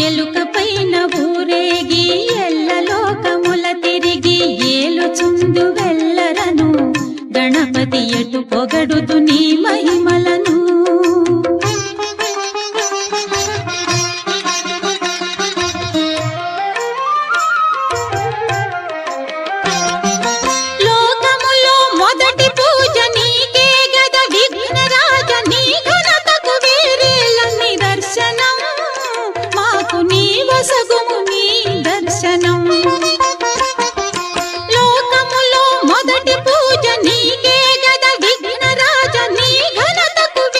ఎలుక పైన ఊరేగి ఎల్ల లోకముల తిరిగి ఏలుచుందు వెళ్ళరను గణపతి ఎటు పొగడుతు నీ మై pasa como